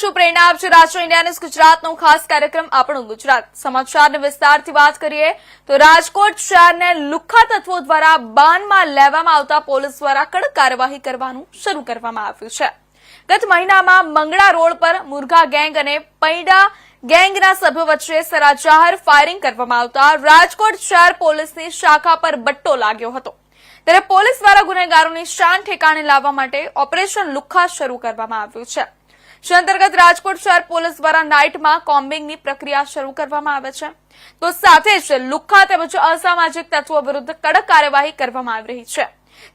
છું, પ્રેરણા આપશે રાષ્ટ્ર ઇન્ડિયા ન્યૂઝ ગુજરાતનો ખાસ કાર્યક્રમ આપણું ગુજરાત. સમાચારને વિસ્તારથી વાત કરીએ તો રાજકોટ શહેરને લુખ્ખા તત્વો દ્વારા બાનમાં લેવામાં આવતા પોલીસ દ્વારા કડક કાર્યવાહી કરવાનું શરૂ કરવામાં આવ્યું છે. ગત મહિનામાં મંગળા રોડ પર મુરઘા ગેંગ અને પૈડા ગેંગના સભ્યો વચ્ચે સરાજાહર ફાયરિંગ કરવામાં આવતા રાજકોટ શહેર પોલીસની શાખા પર બટ્ટો લાગ્યો હતો. ત્યારે પોલીસ દ્વારા ગુનેગારોની શાન ઠેકાણે લાવવા માટે ઓપરેશન લુખ્ખા શરૂ કરવામાં આવ્યું છે. જે અંતર્ગત રાજકોટ શહેર પોલીસ દ્વારા નાઇટમાં કોમ્બિંગની પ્રક્રિયા શરૂ કરવામાં આવે છે. તો સાથે જ લુખ્ખા તેમજ અસામાજિક તત્વો વિરુદ્ધ કડક કાર્યવાહી કરવામાં આવી રહી છે.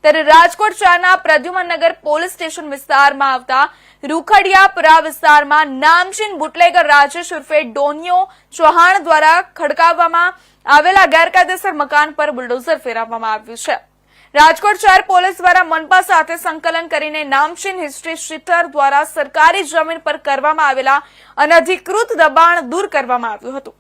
ત્યારે રાજકોટ શહેરના પ્રદ્યુમનગર પોલીસ સ્ટેશન વિસ્તારમાં આવતા રૂખડિયાપુરા વિસ્તારમાં નામચીન બુટલેગર રાજેશ ઉર્ફે ડોનિયો ચૌહાણ દ્વારા ખડકાવવામાં આવેલા ગેરકાયદેસર મકાન પર બુલડોઝર ફેરવવામાં આવ્યું છે. રાજકોટ શહેર પોલીસ દ્વારા મનપા સાથે સંકલન કરીને નામચીન હિસ્ટ્રી શીટર દ્વારા સરકારી જમીન પર કરવામાં આવેલા અનધિકૃત દબાણ દૂર કરવામાં આવ્યું હતું.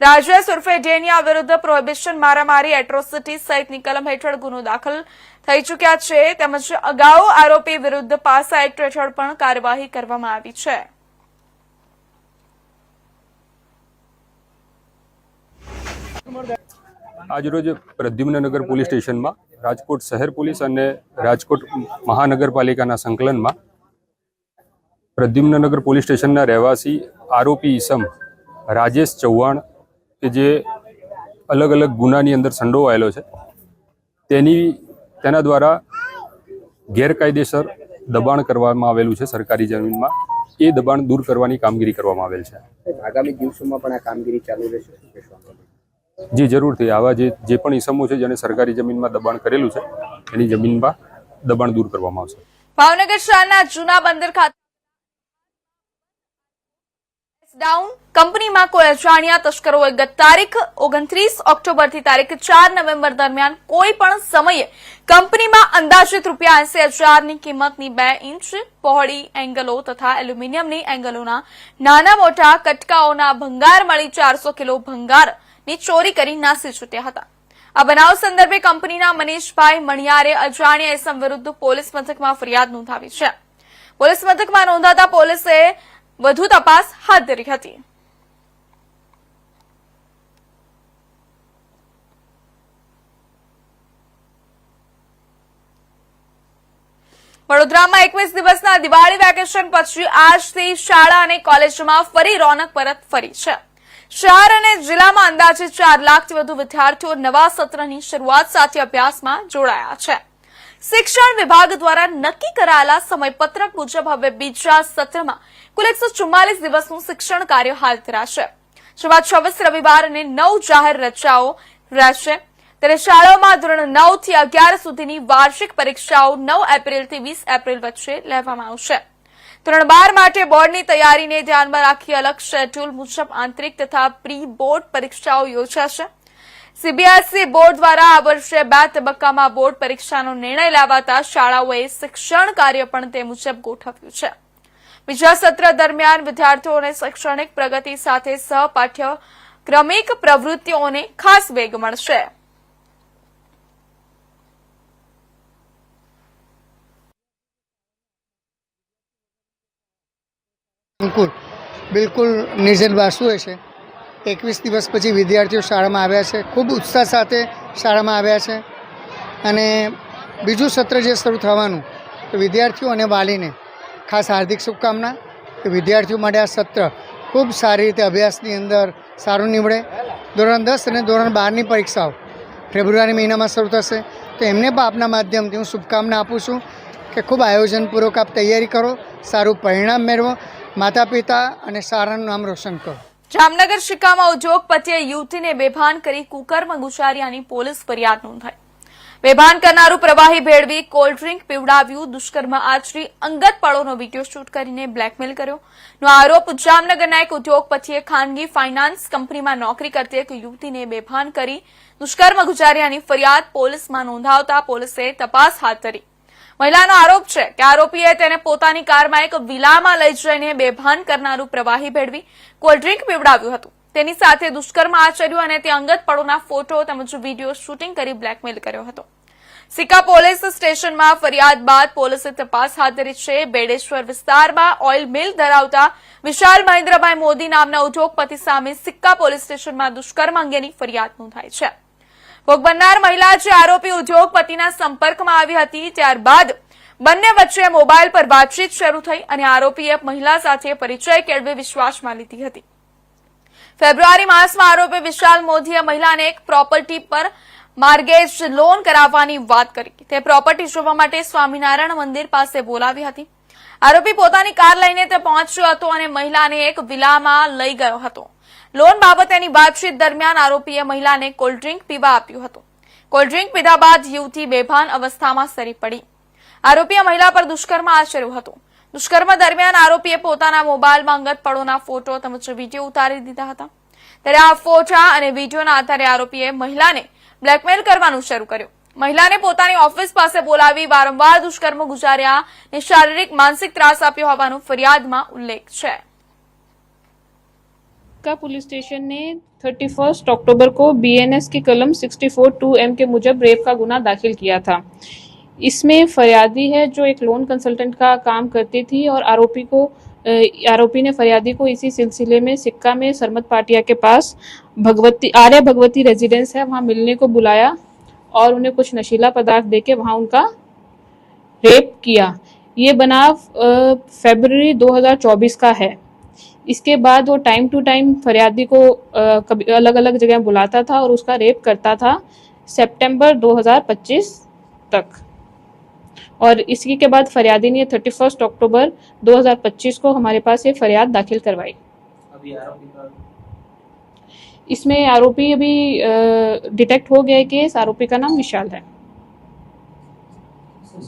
રાજેશ ઉર્ફે ડેનિયા વિરુદ્ધ પ્રોહિબિશન મારામારી એટ્રોસિટી સહિતની કલમ હેઠળ ગુનો દાખલ થઈ ચૂક્યા છે. તેમજ અગાઉ આરોપી વિરુદ્ધ પાસા એક્ટ હેઠળ પણ કાર્યવાહી કરવામાં આવી છે. આજરોજ પ્રદ્યુમ્નનગર પોલીસ સ્ટેશનમાં રાજકોટ શહેર પોલીસ અને રાજકોટ મહાનગરપાલિકાના સંકલનમાં પ્રદ્યુમ્નનગર પોલીસ સ્ટેશનના રહેવાસી આરોપી ઈસમ રાજેશ ચૌહાણ, કે જે અલગ અલગ ગુનાની અંદર સંડોવાયેલો છે, તેની, તેના દ્વારા ગેરકાયદેસર દબાણ કરવામાં આવેલું છે સરકારી જમીનમાં. એ દબાણ દૂર કરવાની કામગીરી કરવામાં આવેલ છે. આગામી દિવસોમાં પણ આ કામગીરી ચાલુ રહેશે? જી જરૂરથી આવા જે પણ ઇસમો છે જેને સરકારી જમીનમાં દબાણ કરેલું છે, એની જમીનમાં દબાણ દૂર કરવામાં આવશે. ભાવનગર શહેરના જૂના બંદર ખાતે ડાઉન કંપનીમાં કોઈ અજાણ્યા તસ્કરોએ ગત તારીખ ઓગણત્રીસ ઓક્ટોબરથી તારીખ ચાર નવેમ્બર દરમિયાન કોઈ પણ સમયે કંપનીમાં અંદાજિત રૂપિયા એસી હજારની કિંમતની બે ઇંચ પહોળી એંગલો તથા એલ્યુમિનિયમની એંગલોના નાના મોટા કટકાઓના ભંગાર મળી ચારસો કિલો ભંગારની ચોરી કરી નાસી છૂટ્યા હતા. આ બનાવ સંદર્ભે કંપનીના મનીષભાઈ મણિયારે અજાણ્યા એસમ વિરુદ્ધ પોલીસ મથકમાં ફરિયાદ નોંધાવી છે. પોલીસ મથકમાં નોંધાતા પોલીસે વધુ તપાસ હાથ ધરી હતી. વડોદરામાં એકવીસ દિવસના દિવાળી વેકેશન પછી આજથી શાળા અને કોલેજમાં ફરી રોનક પરત ફરી છે. શહેર અને જિલ્લામાં અંદાજે ચાર લાખથી વધુ વિદ્યાર્થીઓ નવા સત્રની શરૂઆત સાથે અભ્યાસમાં જોડાયા છે. શિક્ષણ વિભાગ દ્વારા નક્કી કરાયેલા સમયપત્રક મુજબ હવે બીજા સત્રમાં કુલ એકસો ચુમ્માલીસ દિવસનું શિક્ષણ કાર્ય હાથ ધરાશે. જેમાં છવ્વીસ રવિવાર અને નવ જાહેર રજાઓ રહેશે. ત્યારે શાળાઓમાં ધોરણ નવથી અગિયાર સુધીની વાર્ષિક પરીક્ષાઓ નવ એપ્રિલથી વીસ એપ્રિલ વચ્ચે લેવામાં આવશે. ધોરણ બાર માટે બોર્ડની તૈયારીને ધ્યાનમાં રાખી અલગ શેડ્યુલ મુજબ આંતરિક તથા પ્રી બોર્ડ પરીક્ષાઓ યોજાશે. સીબીએસઈ બોર્ડ દ્વારા આ વર્ષે બે તબક્કામાં બોર્ડ પરીક્ષાનો નિર્ણય લેવાતા શાળાઓએ શિક્ષણ કાર્ય પણ તે મુજબ ગોઠવ્યું છે. બીજા સત્ર દરમિયાન વિદ્યાર્થીઓને શૈક્ષણિક પ્રગતિ સાથે સહપાઠ્ય ક્રમિક પ્રવૃત્તિઓને ખાસ વેગ મળશે. અંકુર બિલકુલ નિર્જન વાસુ છે. એકવીસ દિવસ પછી વિદ્યાર્થીઓ શાળામાં આવ્યા છે. ખૂબ ઉત્સાહ સાથે શાળામાં આવ્યા છે. અને બીજું સત્ર જે શરૂ થવાનું, તો વિદ્યાર્થીઓ અને વાલીને ખાસ હાર્દિક શુભકામના. કે વિદ્યાર્થીઓ માટે આ સત્ર ખૂબ સારી રીતે અભ્યાસની અંદર સારું નીવડે. ધોરણ દસ અને ધોરણ બારની પરીક્ષાઓ ફેબ્રુઆરી મહિનામાં શરૂ થશે. તો એમને પણ આપના માધ્યમથી હું શુભકામના આપું છું કે ખૂબ આયોજનપૂર્વક આપ તૈયારી કરો, સારું પરિણામ મેળવો. માતા પિતા અને સારાનું નામ રોશન કરો. જામનગર શિકામાં ઉદ્યોગપતિએ યુવતીને બેભાન કરી કુકરમાં ગુજાર્યાની પોલીસ ફરિયાદ નોંધાઈ. બેભાન કરનારું પ્રવાહી ભેળવી કોલ્ડ ડ્રિંક પીવડાવ્યું. દુષ્કર્મ આચરી અંગત પળોનો વીડિયો શૂટ કરીને બ્લેકમેલ કર્યો. નો આરોપ જામનગરના એક ઉદ્યોગપતિએ ખાનગી ફાઇનાન્સ કંપનીમાં નોકરી કરતી એક યુવતીને બેભાન કરી દુષ્કર્મ ગુજાર્યાની ફરિયાદ પોલીસમાં નોંધાવતા પોલીસે તપાસ હાથ ધરી. મહિલાનો આરોપ છે કે આરોપીએ તેને પોતાની કારમાં એક વિલામાં લઈ જઈને બેભાન કરનારું પ્રવાહી ભેળવી કોલ્ડ્રિંક પીવડાવ્યું હતું. તેની સાથે દુષ્કર્મ આચર્યું અને તે અંગત પળોના ફોટો તેમજ વીડિયો શૂટિંગ કરી બ્લેકમેલ કર્યો હતો. સિક્કા પોલીસ સ્ટેશનમાં ફરિયાદ બાદ પોલીસે તપાસ હાથ ધરી છે. બેડેશ્વર વિસ્તારમાં ઓઇલ મિલ ધરાવતા વિશાલ મહેન્દ્રભાઈ મોદી નામના ઉદ્યોગપતિ સામે સિક્કા પોલીસ સ્ટેશનમાં દુષ્કર્મ અંગેની ફરિયાદ નોંધાઈ છે. ભોગ બનનાર મહિલા જે આરોપી ઉદ્યોગપતિના સંપર્કમાં આવી હતી, ત્યારબાદ બંને વચ્ચે મોબાઈલ પર વાતચીત શરૂ થઈ અને આરોપીએ મહિલા સાથે પરિચય કેળવી વિશ્વાસમાં લીધી હતી. ફેબ્રુઆરી માસમાં આરોપી વિશાલ મોદીએ મહિલાને એક પ્રોપર્ટી પર માર્ગેજ લોન કરાવવાની વાત કરી. તે પ્રોપર્ટી જોવા માટે સ્વામિનારાયણ મંદિર પાસે બોલાવી હતી. આરોપી પોતાની કાર લઈને તે પહોંચ્યો હતો અને મહિલાને એક વિલામાં લઈ ગયો હતો. લોન બાબતેની વાતચીત દરમિયાન આરોપીએ મહિલાને કોલ્ડ્રિંક પીવા આપ્યું હતું. કોલ્ડ્રિંક પીધા બાદ યુવતી બેભાન અવસ્થામાં સરી પડી. આરોપીએ મહિલા પર દુષ્કર્મ આચર્યું હતું. દુષ્કર્મ દરમિયાન આરોપીએ પોતાના મોબાઈલમાં અંગત ફોટો તેમજ વીડિયો ઉતારી દીધા હતા. ત્યારે આ ફોટા અને વિડીયોના આધારે આરોપીએ મહિલાને બ્લેકમેલ કરવાનું શરૂ કર્યું. મહિલાને પોતાની ઓફિસ પાસે બોલાવી વારંવાર દુષ્કર્મ ગુજાર્યા અને શારીરિક માનસિક ત્રાસ આપ્યો હોવાનો ફરિયાદમાં ઉલ્લેખ છે. का पुलिस स्टेशन ने 31 अक्टूबर को बीएनएस की कलम 64 टू एम के मुजब रेप का गुना दाखिल किया था। इसमें फरियादी है जो एक लोन कंसल्टेंट का काम करती थी और आरोपी को आरोपी ने फरियादी को इसी सिलसिले में सिक्का में सरमत पाटिया के पास भगवती, आर्य भगवती रेजिडेंस है, वहाँ मिलने को बुलाया और उन्हें कुछ नशीला पदार्थ देके वहाँ उनका रेप किया। ये बनाव फरवरी 2024 का है। इसके बाद वो टाइम टू टाइम फरियादी को कभी अलग अलग जगह बुलाता था और उसका रेप करता था सितंबर 2025 तक। और इसी के बाद फरियादी ने 31 अक्टूबर 2025 को हमारे पास ये फरियाद दाखिल करवाई। का इसमें आरोपी अभी डिटेक्ट हो गया है केस आरोपी का नाम विशाल है।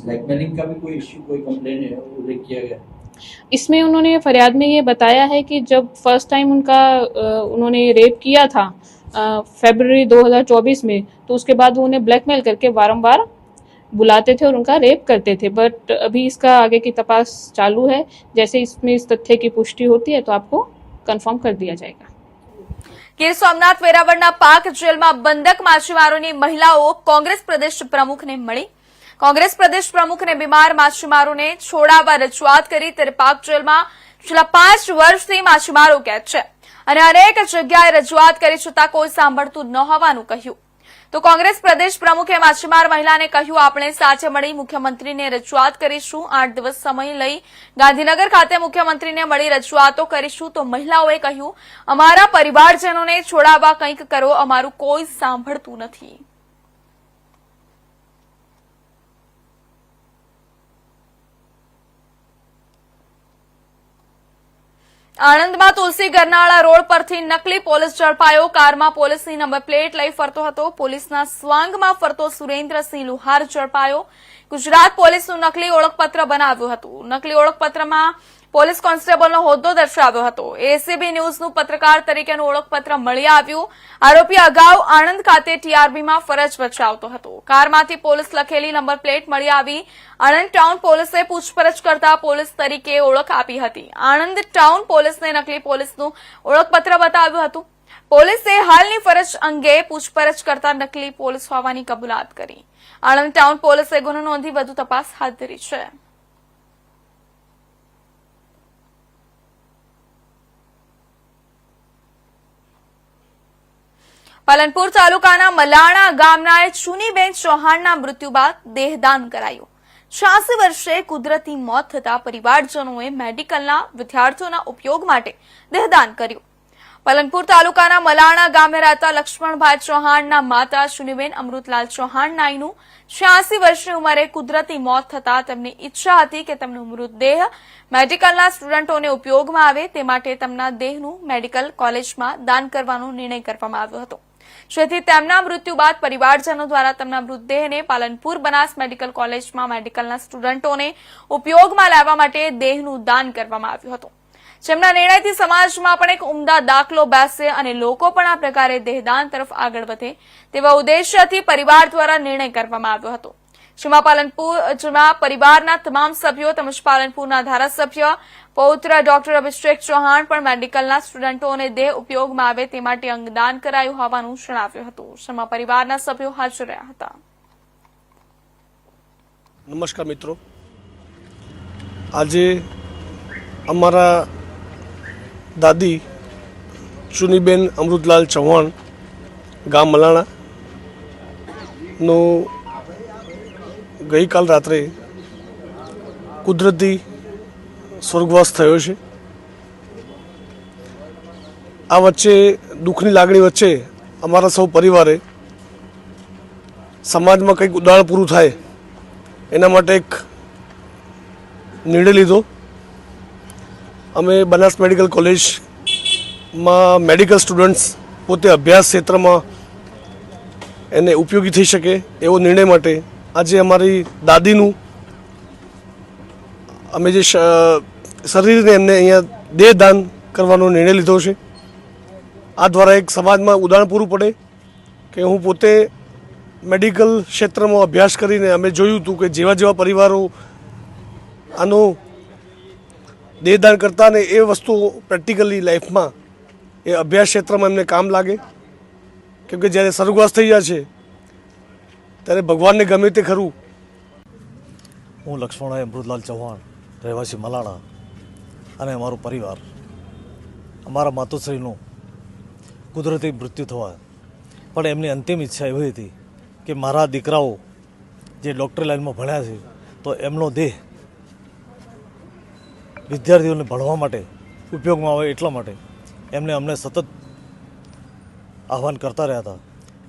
ब्लैकमेलिंग का भी कोई इश्यू कोई कंप्लेन है? उल्लेख किया गया। इसमें उन्होंने फरियाद में ये बताया है कि जब फर्स्ट टाइम उनका अ, उन्होंने रेप किया था फरवरी 2024 में तो उसके बाद वो उन्हें ब्लैकमेल करके बारंबार बुलाते थे और उनका रेप करते थे बट अभी इसका आगे की तपास चालू है जैसे इसमें इस तथ्य की पुष्टि होती है तो आपको कंफर्म कर दिया जाएगा ગીર સોમનાથ વેરાવળના પાક જેલમાં બંધક માછીમારોની મહિલાઓ કોંગ્રેસ પ્રદેશ પ્રમુખને મળી કોંગ્રેસ પ્રદેશ પ્રમુખને બીમાર માછીમારોને છોડાવવા રજૂઆત કરી. ત્યારે પાક જેલમાં છેલ્લા પાંચ વર્ષથી માછીમારો કેદ છે અને અનેક જગ્યાએ રજૂઆત કરી છતાં કોઈ સાંભળતું ન હોવાનું કહ્યું. તો કોંગ્રેસ પ્રદેશ પ્રમુખે માછીમાર મહિલાને કહ્યું, આપણે સાથે મળી મુખ્યમંત્રીને રજૂઆત કરીશું. આઠ દિવસ સમય લઈ ગાંધીનગર ખાતે મુખ્યમંત્રીને મળી રજૂઆતો કરીશું. તો મહિલાઓએ કહ્યું, અમારા પરિવારજનોને છોડાવવા કંઈક કરો. અમારું કોઈ સાંભળતું નથી. આણંદમાં તુલસી ગરનાળા રોડ પરથી નકલી પોલીસ ઝડપાયો. કારમાં પોલીસની નંબર પ્લેટ લઈ ફરતો હતો. પોલીસના સ્વાંગમાં ફરતો સુરેન્દ્રસિંહ લુહાર ઝડપાયો. ગુજરાત પોલીસનું નકલી ઓળખપત્ર બનાવ્યું હતું. નકલી ઓળખપત્રમાં પોલીસ કોન્સ્ટેબલનો હોદ્દો દર્શાવ્યો હતો. એસીબી ન્યૂઝનું પત્રકાર તરીકેનું ઓળખપત્ર મળી આવ્યું. આરોપી અગાઉ આણંદ ખાતે ટીઆરબીમાં ફરજ બજાવતો હતો. કારમાંથી પોલીસ લખેલી નંબર પ્લેટ મળી આવી. આણંદ ટાઉન પોલીસે પૂછપરછ કરતા પોલીસ તરીકે ઓળખ આપી હતી. આણંદ ટાઉન પોલીસને નકલી પોલીસનું ઓળખપત્ર બતાવ્યું હતું. પોલીસે હાલની ફરજ અંગે પૂછપરછ કરતા નકલી પોલીસ હોવાની કબૂલાત કરી. આણંદ ટાઉન પોલીસે ગુનો નોંધી વધુ તપાસ હાથ ધરી છે. પાલનપુર તાલુકાના મલાણા ગામના ચુનીબેન ચૌહાણના મૃત્યુ બાદ દેહદાન કરાયું. છ્યાસી વર્ષે કુદરતી મોત થતા પરિવારજનોએ મેડિકલના વિદ્યાર્થીઓના ઉપયોગ માટે દેહદાન કર્યું. પાલનપુર તાલુકાના મલાણા ગામે રહેતા લક્ષ્મણભાઈ ચૌહાણના માતા ચુનીબેન અમૃતલાલ ચૌહાણ નાઈનું છ્યાસી વર્ષની ઉંમરે કુદરતી મોત થતા તેમની ઈચ્છા હતી કે તેમનો મૃતદેહ મેડિકલના સ્ટુડન્ટોને ઉપયોગમાં આવે, તે માટે તેમના દેહનું મેડિકલ કોલેજમાં દાન કરવાનો નિર્ણય કરવામાં આવ્યો હતો. જેથી તેમના મૃત્યુ બાદ પરિવારજનો દ્વારા તેમના મૃતદેહને પાલનપુર બનાસ મેડિકલ કોલેજમાં મેડિકલના સ્ટુડન્ટોને ઉપયોગમાં લાવવા માટે દેહનું દાન કરવામાં આવ્યું હતું. જેમના નિર્ણયથી સમાજમાં પણ એક ઉમદા દાખલો બેસે અને લોકો પણ આ પ્રકારે દેહદાન તરફ આગળ વધે તેવા ઉદ્દેશ્યથી પરિવાર દ્વારા નિર્ણય કરવામાં આવ્યો હતો. જેમાં પાલનપુર, જેમાં પરિવારના તમામ સભ્યો તેમજ પાલનપુરના ધારાસભ્ય પૌત્ર ડોક્ટર અભિષેક ચૌહાણ પણ મેડિકલના સ્ટુડન્ટોને દેહ ઉપયોગમાં આવે તે માટે અંગદાન કરાયું હોવાનું જણાવ્યું હતું. જેમાં પરિવારના સભ્યો હાજર રહ્યા હતા. નમસ્કાર મિત્રો. આજે અમારા દાદી ચુનીબેન અમૃતલાલ ચૌહાણ ગામ મલાણા નો ગઈકાલ રાત્રે કુદરતી સ્વર્ગવાસ થયો છે. આ વચ્ચે દુઃખની લાગણી વચ્ચે અમારા સૌ પરિવારે સમાજમાં કંઈક ઉદાહરણ પૂરું થાય એના માટે એક નિર્ણય લીધો. અમે બનાસ મેડિકલ કોલેજમાં મેડિકલ સ્ટુડન્ટ્સ પોતે અભ્યાસ ક્ષેત્રમાં એને ઉપયોગી થઈ શકે એવો નિર્ણય માટે આજે અમારી દાદીનું અમે જે શરીરને એમને અહીંયા દેહદાન કરવાનો નિર્ણય લીધો છે. આ દ્વારા એક સમાજમાં ઉદાહરણ પૂરું પડે કે હું પોતે મેડિકલ ક્ષેત્રમાં અભ્યાસ કરીને અમે જોયું હતું કે જેવા જેવા પરિવારો આનું દેહદાન કરતા ને એ વસ્તુ પ્રેક્ટિકલી લાઈફમાં એ અભ્યાસ ક્ષેત્રમાં એમને કામ લાગે. કેમકે જ્યારે સ્વર્ગવાસ થઈ જાય છે, ત્યારે ભગવાનને ગમે તે ખરું. હું લક્ષ્મણભાઈ અમૃતલાલ ચૌહાણ. રહેવાસી મલાણા અને અમારો પરિવાર, અમારા માતુશ્રીનું કુદરતી મૃત્યુ થવા પણ એમની અંતિમ ઈચ્છા એવી હતી કે મારા દીકરાઓ જે ડૉક્ટર લાઇનમાં ભણ્યા છે, તો એમનો દેહ વિદ્યાર્થીઓને ભણવા માટે ઉપયોગમાં આવે એટલા માટે એમને અમને સતત આહવાન કરતા રહ્યા હતા.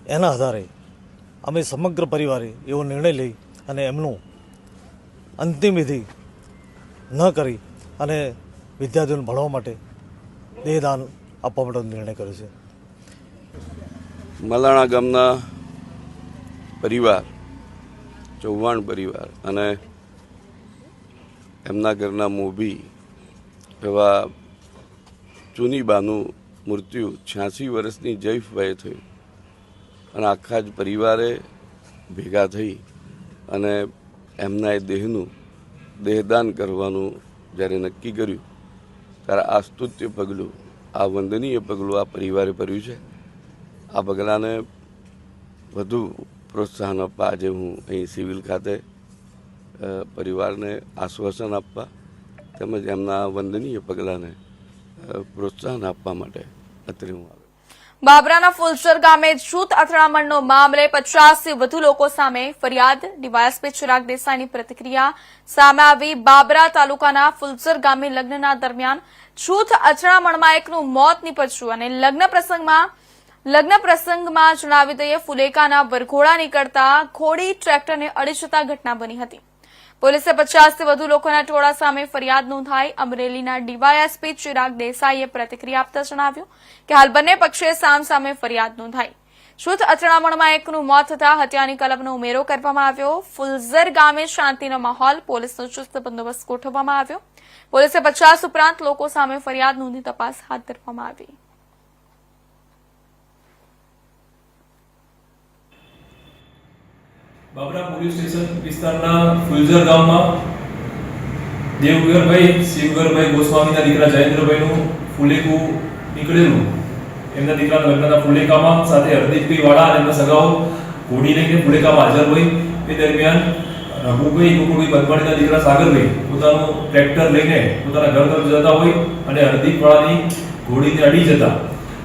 એના આધારે અમે સમગ્ર પરિવારે એવો નિર્ણય લઈ અને એમનું અંતિમ વિધિ ન કરી અને વિદ્યાર્થીઓને ભણવા માટે દેહદાન આપવા માટે નિર્ણય કર્યો છે. મલાણા ગામના પરિવાર, ચૌહાણ પરિવાર અને એમના ઘરના મોભી એવા ચુનીબાનું મૃત્યુ છ્યાસી વર્ષની વયે થયું અને આખા જ પરિવારે ભેગા થઈ અને એમના એ દેહનું દેહદાન કરવાનું જ્યારે નક્કી કર્યું, ત્યારે આ સ્તુત્ય પગલું, આ વંદનીય પગલું આ પરિવારે ભર્યું છે. આ પગલાંને વધુ પ્રોત્સાહન આપવા આજે હું અહીં સિવિલ ખાતે પરિવારને આશ્વાસન આપવા તેમજ એમના વંદનીય પગલાંને પ્રોત્સાહન આપવા માટે અત્રે હું બાબરાના ફુલસર ગામે જૂથ અથડામણનો મામલે પચાસથી વધુ લોકો સામે ફરિયાદ. ડીવાયએસપી ચિરાગ દેસાઈની પ્રતિક્રિયા સામે આવી. બાબરા તાલુકાના ફુલસર ગામે લગ્નના દરમિયાન જૂથ અથડામણમાં એકનું મોત નીપજ્યું અને લગ્ન પ્રસંગમાં લગ્ન પ્રસંગમાં જણાવી દઈએ, ફુલેકાના વરઘોડા નીકળતા ઘોડી, ટ્રેક્ટરને અડી જતા ઘટના બની હતી. પોલીસે પચાસથી વધુ લોકોના ટોળા સામે ફરિયાદ નોંધાઈ. અમરેલીના ડીવાયએસપી ચિરાગ દેસાઈએ પ્રતિક્રિયા આપતા જણાવ્યું કે હાલ બંને પક્ષે સામ સામે ફરિયાદ નોંધાઈ. શુદ્ધ અથડામણમાં એકનું મોત થતા હત્યાની કલમનો ઉમેરો કરવામાં આવ્યો. ફુલઝર ગામે શાંતિનો માહોલ, પોલીસનો ચુસ્ત બંદોબસ્ત ગોઠવવામાં આવ્યો. પોલીસે પચાસ ઉપરાંત લોકો સામે ફરિયાદ નોંધી તપાસ હાથ ધરવામાં આવી. બાબરા પોલીસ સ્ટેશન વિસ્તારના ફુલઝર ગામમાં દેવગરભાઈ, શિવગરભાઈ ગોસ્વામીના દીકરા જયેન્દ્રભાઈનું ફુલેકું નીકળેલું. એમના દીકરાના લગ્નના ફુલેકામાં સાથે હરદીપભાઈ વાળા અને એમના સગાઓ ઘોડી લઈને ફુલેકામાં હાજર હોય. એ દરમિયાન રઘુભાઈ ગોકુળભાઈ બનવાડીના દીકરા સાગરભાઈ પોતાનું ટ્રેક્ટર લઈને પોતાના ઘર તરફ જતા હોય અને હરદીપ વાળાની ઘોડીને અડી જતા.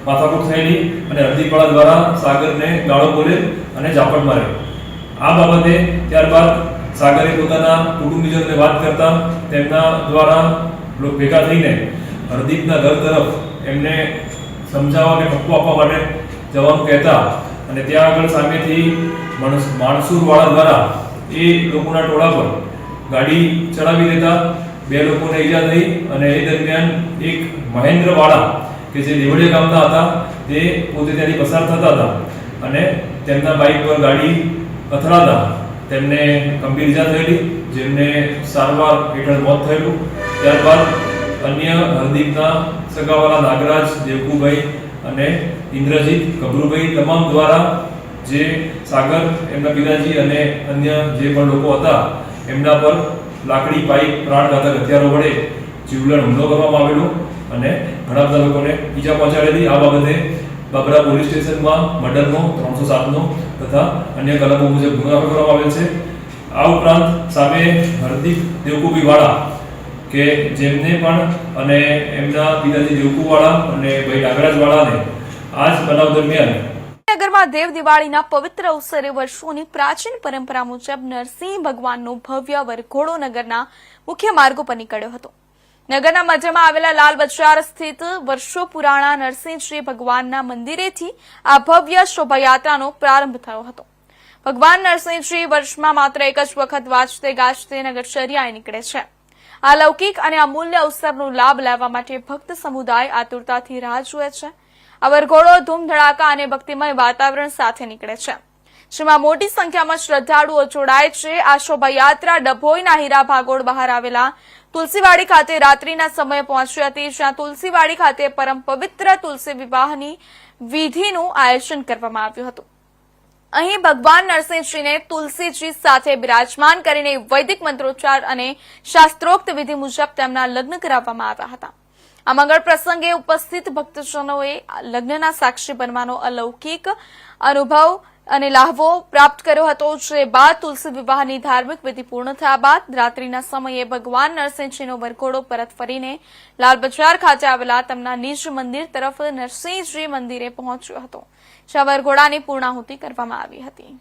માથાકૂટ થયેલી અને હરદીપ દ્વારા સાગરને ગાળો બોલે અને ઝાપટ મારે. આ બાબતે ત્યારબાદ સાગરે પોતાના કુટુંબીજનને વાત કરતા તેમના દ્વારા ભેગા થઈને હરદીપના ઘર તરફ એમને સમજાવવા કે પપ્પો આપવા માટે જવાનું કહેતા અને ત્યાં આગળ સામેથી માણસ માણસુરવાળા દ્વારા એ લોકોના ટોળા પર ગાડી ચડાવી દેતા બે લોકોને ઈજા થઈ અને એ દરમિયાન એક મહેન્દ્રવાળા કે જે દેવળિયા ગામના હતા, તે પોતે ત્યાંથી પસાર થતા હતા અને તેમના બાઇક પર ગાડી અથડાતા તેમને ગંભીર ઈજા થયેલી, જેમને સારવાર હેઠળ મોત થયેલું. ત્યારબાદ અન્ય હરદીપના સગાવાલા નાગરાજ દેવકુભાઈ અને ઇન્દ્રજીત ગભરુભાઈ તમામ દ્વારા જે સાગર, એમના પિતાજી અને અન્ય જે પણ લોકો હતા, એમના પર લાકડી, પાઇપ પ્રાણઘાતક હથિયારો વડે જીવલેણ હુમલો કરવામાં આવેલો અને ઘણા બધા લોકોને ઈજા પહોંચાડેલી. આ બાબતે બાબરા પોલીસ સ્ટેશનમાં, મર્ડરનો, ત્રણસો સાતનો તથા અન્ય કલમો મુજબ ગુનો દાખલ કરવામાં આવેલ છે. આ ઉપરાંત સામે હરદીપ દેવકુબીવાળા કે જેમને પણ અને એમના પિતાજી દેવકુવાળા અને ભાઈ નાગરાજવાળાને આ જ બનાવ દરમિયાન નગરમાં દેવ દિવાળીના પવિત્ર અવસરે વર્ષોની પ્રાચીન પરંપરા મુજબ નરસિંહ ભગવાનનો ભવ્ય વરઘોડો નગરના મુખ્ય માર્ગો પર નીકળ્યો હતો. નગરના મધ્યમાં આવેલા લાલ બજાર સ્થિત વર્ષો પુરાણા નરસિંહજી ભગવાનના મંદિરેથી આ ભવ્ય શોભાયાત્રાનો પ્રારંભ થયો હતો. ભગવાન નરસિંહજી વર્ષમાં માત્ર એક જ વખત વાંચતે ગાજતે નગરચર્યાએ નીકળે છે. આ લૌકિક અને અમૂલ્ય અવસરનો લાભ લેવા માટે ભક્ત સમુદાય આતુરતાથી રાહ જુએ છે. આ વરઘોડો ધૂમધડાકા અને ભક્તિમય વાતાવરણ સાથે નીકળે છે. જેમાં મોટી સંખ્યામાં શ્રદ્ધાળુઓ જોડાય છે. આ શોભાયાત્રા ડભોઈના હીરા ભાગોળ બહાર આવેલા તુલસીવાડી ખાતે રાત્રિના સમયે પહોંચી હતી જ્યાં તુલસીવાડી ખાતે પરમ પવિત્ર તુલસી વિવાહની વિધિનું આયોજન કરવામાં આવ્યું હતું. અહીં ભગવાન નરસિંહજીને તુલસીજી સાથે બિરાજમાન કરીને વૈદિક મંત્રોચ્ચાર અને શાસ્ત્રોક્ત વિધિ મુજબ તેમના લગ્ન કરાવવામાં આવ્યા હતા. આ મંગળ પ્રસંગે ઉપસ્થિત ભક્તજનોએ લગ્નના સાક્ષી બનવાનો અલૌકિક અનુભવ અને લાહવો પ્રાપ્ત કર્યો હતો જે બાદ તુલસી વિવાહની ધાર્મિક વિધિ પૂર્ણ થયા બાદ રાત્રિના સમયે ભગવાન નરસિંહજીનો વરઘોડો પરત ફરીને લાલ બજાર ખાતે આવેલા તેમના નિજ મંદિર તરફ નરસિંહજી મંદિરે પહોંચ્યો હતો, જ્યાં વરઘોડાની પૂર્ણાહુતિ કરવામાં આવી હતી.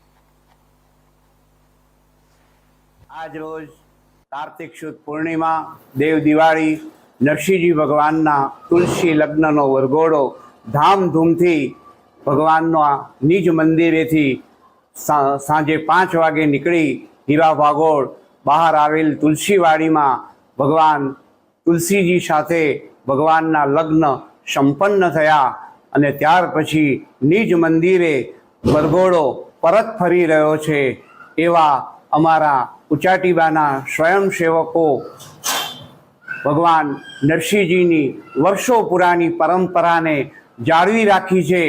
આજ રોજ કાર્તિક શુદ્ધ પૂર્ણિમા, દેવ દિવાળી, નરસિંહજી ભગવાનના તુલસી લગ્નનો વરઘોડો ધામધૂમથી ભગવાનના નિજ મંદિરેથી સાંજે પાંચ વાગે નીકળી હીરા ભાગોળ બહાર આવેલ તુલસીવાડીમાં ભગવાન તુલસીજી સાથે ભગવાનના લગ્ન સંપન્ન થયા અને ત્યાર પછી નિજ મંદિરે વરઘોડો પરત ફરી રહ્યો છે એવા અમારા ઉચાટીબાના સ્વયંસેવકો ભગવાન નરસિંહજીની વર્ષો પુરાની પરંપરાને જાળવી રાખી છે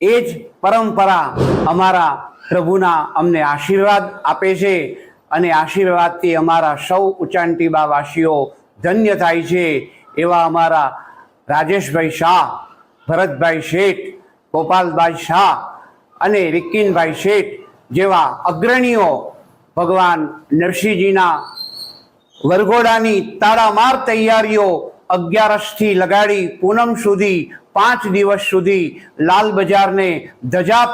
એ જ પરંપરા અમારા પ્રભુના અમને આશીર્વાદ આપે છે અને આશીર્વાદથી અમારા સૌ ઉચાંટીબા વાસીઓ ધન્ય થાય છે એવા અમારા રાજેશભાઈ શાહ, ભરતભાઈ શેઠ, ગોપાલભાઈ શાહ અને રિક્કિનભાઈ શેઠ જેવા અગ્રણીઓ ભગવાન નરસિંહજીના વરઘોડાની તાળામાર તૈયારીઓ અગિયારસથી લગાડી પૂનમ સુધી પાંચ દિવસ સુધી લાલ બજારને ધજા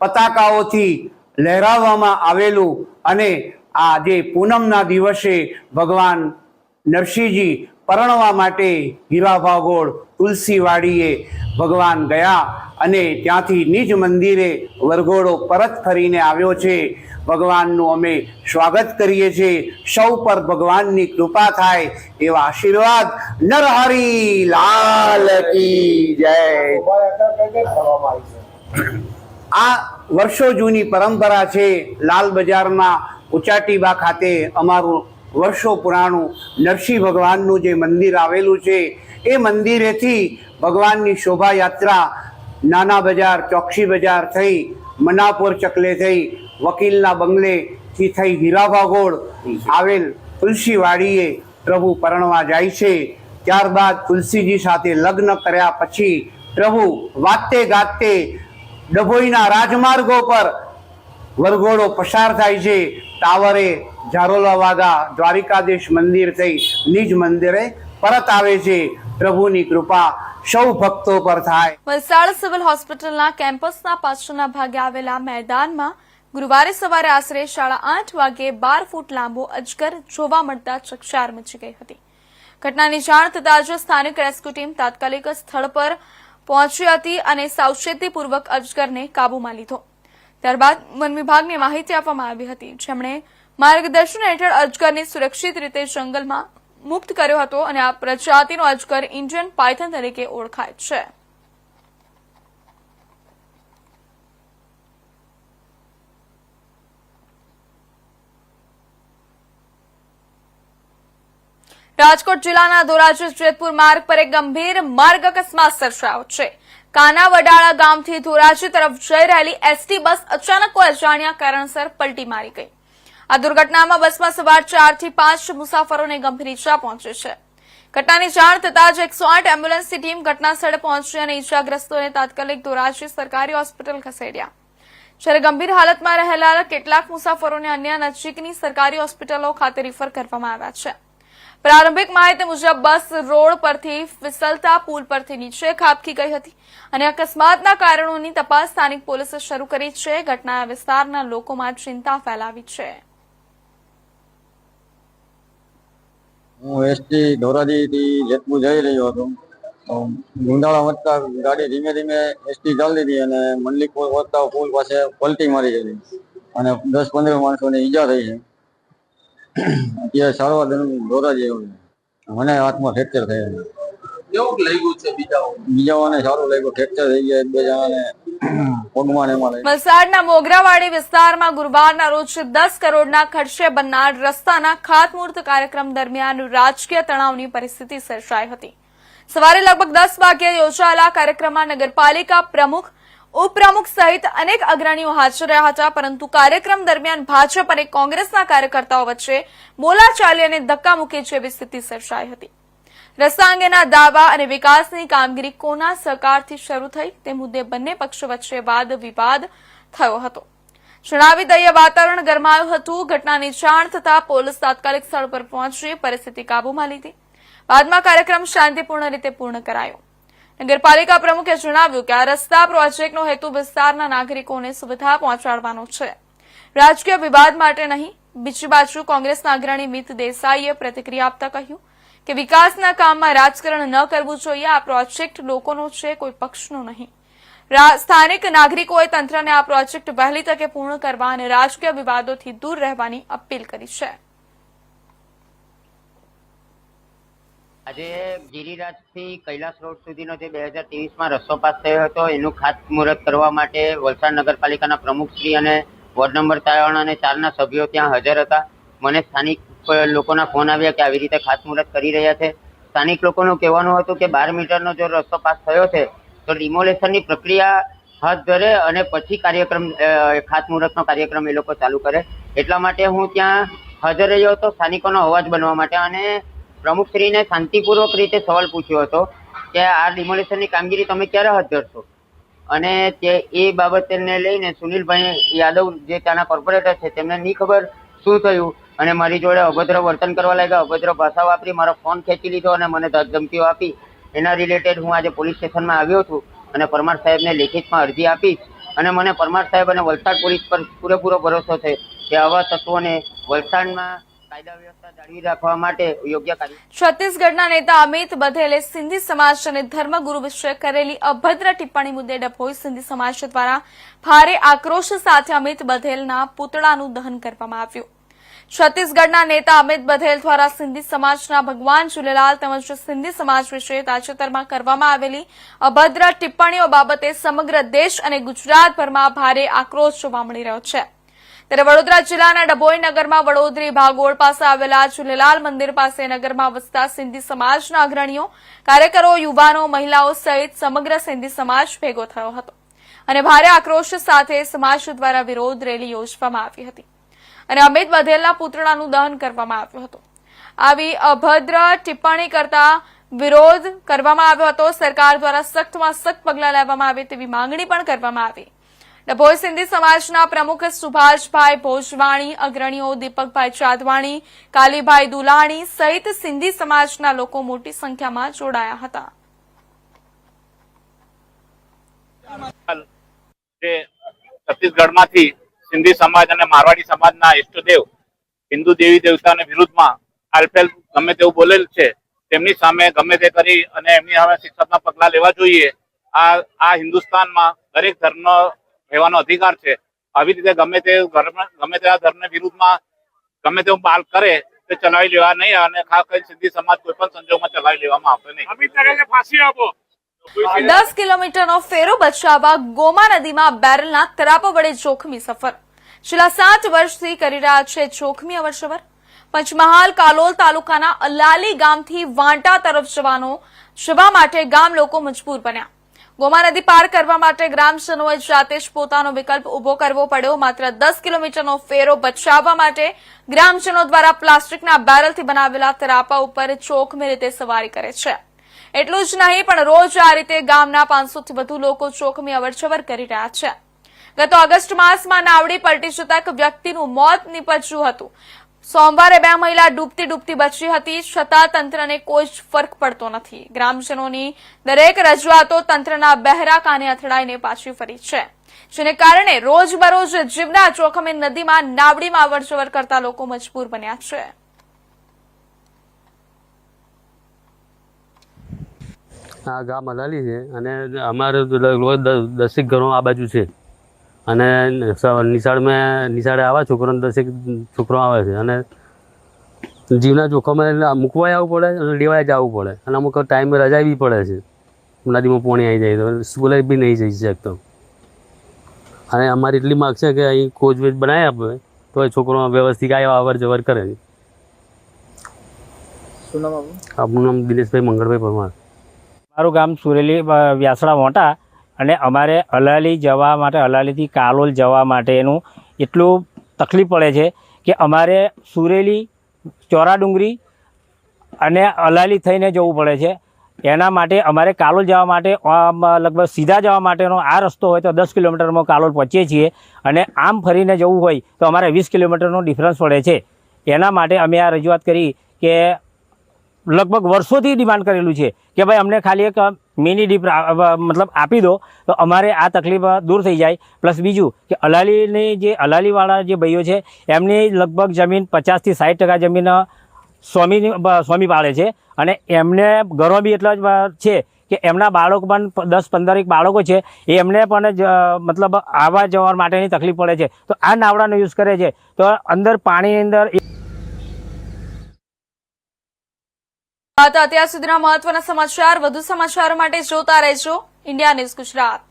પતાકાઓથી લહેરાવવામાં આવેલું અને આજે પૂનમના દિવસે ભગવાન નરસિંહજી પરણવા માટે હીરા ભાગોળ તુલસીવાડીએ ભગવાન ગયા અને ત્યાંથી નિજ મંદિરે વરઘોડો પરત ફરીને આવ્યો છે. ભગવાનનું અમે સ્વાગત કરીએ છીએ. સૌ પર ભગવાનની કૃપા થાય એવા આશીર્વાદ. નરહરી લાલ કી જય. આ વર્ષો જૂની પરંપરા છે લાલ બજારમાં ઉચાટીબા ખાતે અમારું વર્ષો પુરાણું નરસિંહ ભગવાનનું જે મંદિર આવેલું છે, એ મંદિરેથી ભગવાનની શોભાયાત્રા નાના બજાર, ચોકસી બજાર થઈ, મનાપુર ચકલે થઈ વકીલના બંગલેથી થઈ હીરા ભાગોળ આવેલ તુલસીવાડીએ પ્રભુ પરણવા જાય છે. ત્યારબાદ તુલસીજી સાથે લગ્ન કર્યા પછી પ્રભુ વાતે ગાતે ડભોઈના રાજમાર્ગો પર વરઘોડો પસાર થાય છે. ટાવરે ઝારોલા વાગા દ્વારિકાધીશ મંદિર થઈ નિજ મંદિરે પરત આવે છે. પ્રભુની કૃપા સૌ ભક્તો પર થાય. વલસાડ સિવિલ હોસ્પિટલના કેમ્પસના પાછળના ભાગે આવેલા મેદાનમાં ગુરુવારે સવારે આશરે સાડા આઠ વાગે બાર ફૂટ લાંબો અજગર જોવા મળતા ચકચાર મચી ગઈ હતી. ઘટનાની જાણ થતાં જ સ્થાનિક રેસ્ક્યુ ટીમ તાત્કાલિક સ્થળ પર પહોંચી હતી અને સાવચેતીપૂર્વક અજગરને કાબૂમાં લીધો. ત્યારબાદ વન વિભાગને માહિતી આપવામાં આવી હતી. જેમણે માર્ગદર્શન હેઠળ અજગરને સુરક્ષિત રીતે જંગલમાં મુક્ત કર્યો હતો અને આ પ્રજાતિનો અજગર ઇન્ડિયન પાયથન તરીકે ઓળખાય છે. રાજકોટ જિલ્લાના ધોરાજી જેતપુર માર્ગ પર એક ગંભીર માર્ગ અકસ્માત સર્જાયો છે. કાનાવડાળા ગામથી ધોરાજી તરફ જઈ રહેલી એસટી બસ અચાનક કોઈ અજાણ્યા કારણસર પલટી મારી ગઈ. આ દુર્ઘટનામાં બસમાં સવાર ચારથી પાંચ મુસાફરોને ગંભીર ઇજા પહોંચી છે. ઘટનાની જાણ થતાં જ એકસો આઠ એમ્બ્યુલન્સની ટીમ ઘટના સ્થળે પહોંચી અને ઇજાગ્રસ્તોને તાત્કાલિક ધોરાજી સરકારી હોસ્પિટલ ખસેડ્યા. જ્યારે ગંભીર હાલતમાં રહેલા કેટલાક મુસાફરોને અન્ય નજીકની સરકારી હોસ્પિટલો ખાતે રિફર કરવામાં આવ્યા છે. પ્રારંભિક માહિતી મુજબ બસ રોડ પરથી ફિસલતા પુલ પરથી નીચે ખાબકી ગઈ હતી અને અકસ્માતના કારણોની તપાસ સ્થાનિક પોલીસે શરૂ કરી છે. ઘટના વિસ્તારના લોકોમાં ચિંતા ફેલાવી છે. હું એસટી ધોરાજીથી જેતપુર જઈ રહ્યો હતો. ગુંદાળા વધતા ગાડી ધીમે ધીમે એસટી ચાલી હતી અને મંડલીપુર વધતા પુલ પાસે પલટી મારી ગઈ અને દસ પંદર માણસોને ઈજા થઈ છે. અત્યારે સારવાર દરમિયાન જેવું મને હાથમાં ફ્રેક્ચર થયા કેવું લાગ્યું છે બીજાઓ? બીજાઓને સારું લાગ્યું. ફ્રેક્ચર થઈ ગયા એક બે જણાને પગમાં ને એમાં લાગ્યું. વલસાડના મોગરાવાડી વિસ્તારમાં ગુરુવારના રોજ દસ કરોડના ખર્ચે બનનાર રસ્તાના ખાતમુહૂર્ત કાર્યક્રમ દરમિયાન રાજકીય તણાવની પરિસ્થિતિ સર્જાઈ હતી. સવારે લગભગ દસ વાગ્યે યોજાયેલા કાર્યક્રમમાં નગરપાલિકા પ્રમુખ ઉપપ્રમુખ સહિત અનેક અગ્રણીઓ હાજર રહ્યા હતા, પરંતુ કાર્યક્રમ દરમિયાન ભાજપ અને કોંગ્રેસના કાર્યકર્તાઓ વચ્ચે બોલાચાલી અને ધક્કામુક્કી જેવી સ્થિતિ સર્જાઈ હતી. રસ્તા અંગેના દાવા અને વિકાસની કામગીરી કોના સહકારથી શરૂ થઈ તે મુદ્દે બંને પક્ષો વચ્ચે વાદ વિવાદ થયો હતો. જણાવી દઈએ, વાતાવરણ ગરમાયું હતું, ઘટનાની જાણ થતાં પોલીસ તાત્કાલિક સ્થળ પર પહોંચી પરિસ્થિતિ કાબૂમાં લીધી. બાદમાં કાર્યક્રમ શાંતિપૂર્ણ રીતે પૂર્ણ કરાયો. નગરપાલિકા પ્રમુખે જણાવ્યું કે આ રસ્તા પ્રોજેક્ટનો હેતુ વિસ્તારના નાગરિકોને સુવિધા પહોંચાડવાનો છે. રાજકીય વિવાદ માટે નહીં, બીજી બાજુ કોંગ્રેસના અગ્રણી મિત દેસાઈએ પ્રતિક્રિયા આપતા કહ્યું કે વિકાસના કામમાં રાજકારણ ન કરવું જોઈએ, આ પ્રોજેક્ટ લોકોનો છે, કોઈ પક્ષનો નહીં. સ્થાનિક નાગરિકોએ તંત્રને આ પ્રોજેક્ટ વહેલી તકે પૂર્ણ કરવા અને રાજકીય વિવાદોથી દૂર રહેવાની અપીલ કરી છે. આજે ગિરિરાજથી કૈલાસ રોડ સુધીનો જે બે હજાર ત્રેવીસમાં રસ્તો પાસ થયો હતો, એનું ખાતમુહૂર્ત કરવા માટે વલસાડ નગરપાલિકાના પ્રમુખશ્રી અને વોર્ડ નંબર ત્રણ અને ચારના સભ્યો ત્યાં હાજર હતા. મને સ્થાનિક લોકોના ફોન આવ્યા કે આવી રીતે ખાતમુહૂર્ત કરી રહ્યા છે. સ્થાનિક લોકોનું કહેવાનું હતું કે બાર મીટરનો જો રસ્તો પાસ થયો છે, તો ડિમોલેશનની પ્રક્રિયા હાથ ધરે અને પછી કાર્યક્રમ ખાતમુહૂર્તનો કાર્યક્રમ એ લોકો ચાલુ કરે. એટલા માટે હું ત્યાં હાજર રહ્યો હતો, સ્થાનિકોનો અવાજ બનવા માટે અને પ્રમુખશ્રીને શાંતિપૂર્વક રીતે સવાલ પૂછ્યો હતો કે આ ડિમોલેશનની કામગીરી તમે ક્યારે હાથ ધરશો? અને તે એ બાબતને લઈને સુનિલભાઈ યાદવ જે ત્યાંના કોર્પોરેટર છે, તેમને નહીં ખબર શું થયું? અને મારી જોડે અભદ્ર વર્તન કરવા લાગ્યા, અભદ્ર ભાષા વાપરી, મારો ફોન ખેંચી લીધો અને મને ધમકીઓ આપી. એના રિલેટેડ હું આજે પોલીસ સ્ટેશનમાં આવ્યો છું અને પરમાર સાહેબને લેખિતમાં અરજી આપીશ. અને મને પરમાર સાહેબ અને વલસાડ પોલીસ પર પૂરેપૂરો ભરોસો છે કે આવા તત્વોને વલસાડમાં છત્તીસગઢના નેતા અમિત બધેલે સિંધી સમાજ અને ધર્મગુરુ વિશે કરેલી અભદ્ર ટિપ્પણી મુદ્દે ડભોઈ સિંધી સમાજ દ્વારા ભારે આક્રોશ સાથે અમિત બધેલના પુતળાનું દહન કરવામાં આવ્યું. છત્તીસગઢના નેતા અમિત બધેલ દ્વારા સિંધી સમાજના ભગવાન ઝૂલેલાલ તેમજ સિંધી સમાજ વિશે તાજેતરમાં કરવામાં આવેલી અભદ્ર ટિપ્પણીઓ બાબતે સમગ્ર દેશ અને ગુજરાતભરમાં ભારે આક્રોશ જોવા મળી રહ્યો છે. ત્યારે વડોદરા જિલ્લાના ડભોઈ નગરમાં વડોદરી ભાગોળ પાસે આવેલા ચુલેલાલ મંદિર પાસે નગરમાં વસતા સિંધી સમાજના અગ્રણીઓ, કાર્યકરો, યુવાનો, મહિલાઓ સહિત સમગ્ર સિંધી સમાજ ભેગો થયો હતો. અને ભારે આક્રોશ સાથે સમાજ દ્વારા વિરોધ રેલી યોજવામાં આવી હતી. અને અમિત બધેલના પુતળાનું દહન કરવામાં આવ્યું હતું. આવી અભદ્ર ટિપ્પણી કરતા વિરોધ કરવામાં આવ્યો હતો. સરકાર દ્વારા સખ્તમાં સખ્ત પગલાં લેવામાં આવે તેવી માંગણી પણ કરવામાં આવી. ડભોઈ સિંધી સમાજના પ્રમુખ સુભાષભાઈ ભોજવાણી, અગ્રણીઓ દીપકભાઈ ચાદવાણી, કાલીભાઈ દુલાણી સહિત સિંધી સમાજના લોકો મોટી સંખ્યામાં જોડાયા હતા. છત્તીસગઢમાંથી સિંધી સમાજ અને મારવાડી સમાજના ઇષ્ટદેવ હિન્દુ દેવી દેવતાને વિરુદ્ધમાં આલફેલ ગમે તેવું બોલેલ છે, તેમની સામે ગમે તે કરી અને એમની સામે શિક્ષકના પગલા લેવા જોઈએ. આ આ હિન્દુસ્તાનમાં દરેક ધર્મનો રહેવાનો અધિકાર છે. આવી રીતે ગમે તે ધર્મ ગમે તેવા ધર્મના વિરુદ્ધમાં ગમે તેવું બાલ કરે તે ચલાવી લેવા નહીં અને ખાસ કરીને સિંધી સમાજ કોઈ પણ સંજોગમાં ચલાવી લેવામાં આવશે નહીં. ફાંસી આપો. દસ કિલોમીટરનો ફેરો બચાવવા ગોમા નદીમાં બેરલના તરાપો વડે જોખમી સફર. છેલ્લા સાત વર્ષથી કરી રહ્યા છે જોખમી અવરજવર. પંચમહાલ કાલોલ તાલુકાના અલાલી ગામથી વાંટા તરફ જવાનો જવા માટે ગામ લોકો મજબૂર બન્યા. ગોમા નદી પાર કરવા માટે ગ્રામજનોએ જાતે જ પોતાનો વિકલ્પ ઊભો કરવો પડ્યો. માત્ર દસ કિલોમીટરનો ફેરો બચાવવા માટે ગ્રામજનો દ્વારા પ્લાસ્ટિકના બેરલથી બનાવેલા તરાપા ઉપર ચોખમી રીતે સવારી કરે છે. એટલું જ નહીં, પણ રોજ આ રીતે ગામના પાંચસોથી વધુ લોકો ચોખમી અવરજવર કરી રહ્યા છે. ગત ઓગસ્ટ માસમાં નાવડી પલટી જતા એક વ્યક્તિનું મોત નીપજ્યું હતું. સોમવારે બે મહિલા ડૂબતી ડૂબતી બચી હતી, છતાં તંત્રને કોઈ જ ફરક પડતો નથી. ગ્રામજનોની દરેક રજૂઆતો તંત્રના બહેરા કાને અથડાઈને પાછી ફરી છે. જેને કારણે રોજબરોજ જીવના જોખમે નદીમાં નાવડીમાં અવરજવર કરતા લોકો મજબૂર બન્યા છે. આ ગામ અલાલી છે અને અમારે લગભગ દસેક ઘરો આ બાજુ છે. અને નિશાળ નિશાળમાં નિશાળે આવા છોકરાને દસેક છોકરો આવે છે. અને જીવના જોખમે મૂકવાય આવવું પડે અને લેવાય જવું પડે. અને અમુક ટાઈમે રજા બી પડે છે. નદીમાં પાણી આવી જાય તો સ્કૂલે બી નહીં જઈ શકતો. અને અમારી એટલી માગ છે કે અહીં કોચવેજ બનાવી આપે તો એ છોકરો વ્યવસ્થિત આવ્યા અવર જવર કરે આપનું? નામ દિનેશભાઈ મંગળભાઈ પરમાર. મારું ગામ સુરેલી વ્યાસડા મોટા. અને અમારે અલાલી જવા માટે અલાલીથી કાલોલ જવા માટેનું એટલું તકલીફ પડે છે કે અમારે સુરેલી ચોરાડુંગરી અને અલાલી થઈને જવું પડે છે. એના માટે અમારે કાલોલ જવા માટે લગભગ સીધા જવા માટેનો આ રસ્તો હોય તો દસ કિલોમીટરમાં કાલોલ પહોંચીએ છીએ અને આમ ફરીને જવું હોય તો અમારે વીસ કિલોમીટરનો ડિફરન્સ પડે છે. એના માટે અમે આ રજૂઆત કરી કે લગભગ વર્ષોથી ડિમાન્ડ કરેલું છે કે ભાઈ અમને ખાલી એક મિની ડીપ મતલબ આપી દો તો અમારે આ તકલીફ દૂર થઈ જાય. પ્લસ બીજું કે અલાલીની જે અલાલીવાળા જે ભાઈઓ છે એમની લગભગ જમીન પચાસથી સાઠ ટકા જમીન સ્વામીની સ્વામી પાડે છે. અને એમને ઘરો બી એટલા જ છે કે એમના બાળકો પણ દસ પંદર એક બાળકો છે એ એમને પણ જ, મતલબ આવવા જવા માટેની તકલીફ પડે છે. તો આ નાવડાનો યુઝ કરે છે. તો અંદર પાણીની અંદર આ હતા અત્યાર સુધીના મહત્વના સમાચાર વધુ સમાચારો માટે જોતા રહેજો. India News Gujarat.